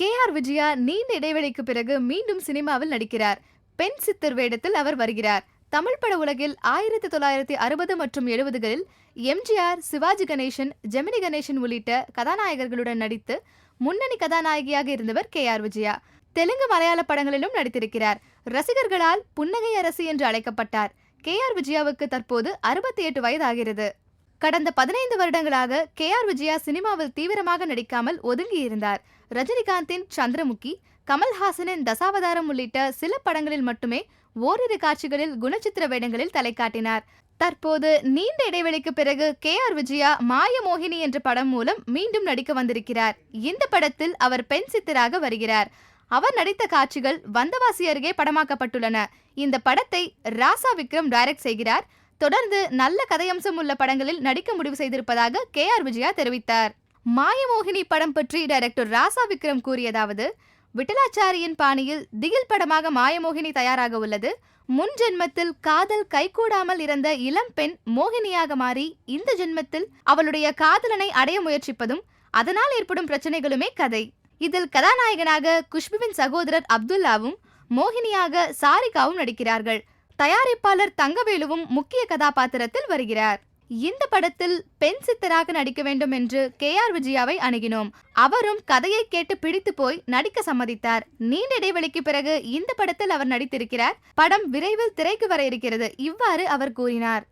K R Vijaya நீண்ட இடைவெளிக்கு பிறகு மீண்டும் சினிமாவில் நடிக்கிறார். பெண் சித்தர் வேடத்தில் அவர் வருகிறார். தமிழ் பட உலகில் ஆயிரத்தி தொள்ளாயிரத்தி அறுபது மற்றும் எழுபதுகளில் எம்ஜிஆர் சிவாஜி கணேசன் ஜெமினி கணேசன் உள்ளிட்ட கதாநாயகர்களுடன் நடித்து முன்னணி கதாநாயகியாக இருந்தவர் கே ஆர் விஜயா. தெலுங்கு மலையாள படங்களிலும் நடித்திருக்கிறார். ரசிகர்களால் புன்னகை அரசு என்று அழைக்கப்பட்டார். கே ஆர் விஜயாவுக்கு தற்போது அறுபத்தி எட்டு வயதாகிறது. கடந்த பதினைந்து வருடங்களாக கே ஆர் விஜயா சினிமாவில் தீவிரமாக நடிக்காமல் ஒதுங்கி இருந்தார் ரஜினிகாந்தின் சந்திரமுகி கமல்ஹாசனின் தசாவதாரம் உள்ளிட்ட சில படங்களில் மட்டுமே ஓரிரு காட்சிகளில் குணச்சித்திர வேடங்களில் தலை காட்டினார் தற்போது நீண்ட இடைவெளிக்கு பிறகு கே ஆர் விஜயா மாயமோகினி என்ற படம் மூலம் மீண்டும் நடிக்க வந்திருக்கிறார். இந்த படத்தில் அவர் பெண் சித்தராக வருகிறார். அவர் நடித்த காட்சிகள் வந்தவாசி அருகே படமாக்கப்பட்டுள்ளன. இந்த படத்தை ராசா விக்ரம் டைரக்ட் செய்கிறார். தொடர்ந்து நல்ல கதையம்சம் உள்ள படங்களில் நடிக்க முடிவு செய்திருப்பதாக கே ஆர் விஜயா தெரிவித்தார். மாயமோகினி படம் பற்றி டைரக்டர் ராசா விக்ரம் கூறியதாவது விட்டலாச்சாரியின் பாணியில் திகில் படமாக மாயமோகினி தயாராக உள்ளது. முன் ஜென்மத்தில் காதல் கைகூடாமல் இருந்த இளம் பெண் மோகினியாக மாறி இந்த ஜென்மத்தில் அவளுடைய காதலனை அடைய முயற்சிப்பதும் அதனால் ஏற்படும் பிரச்சனைகளுமே கதை. இதில் கதாநாயகனாக குஷ்புவின் சகோதரர் அப்துல்லாவும் மோகினியாக சாரிகாவும் நடிக்கிறார்கள். தயாரிப்பாளர் தங்கவேலுவும் முக்கிய கதாபாத்திரத்தில் வருகிறார். இந்த படத்தில் பெண் சித்தராக நடிக்க வேண்டும் என்று கே ஆர் விஜயாவை அணுகினோம். அவரும் கதையை கேட்டு பிடித்து போய் நடிக்க சம்மதித்தார். நீண்ட இடைவெளிக்கு பிறகு இந்த படத்தில் அவர் நடித்திருக்கிறார். படம் விரைவில் திரைக்கு வர இருக்கிறது. இவ்வாறு அவர் கூறினார்.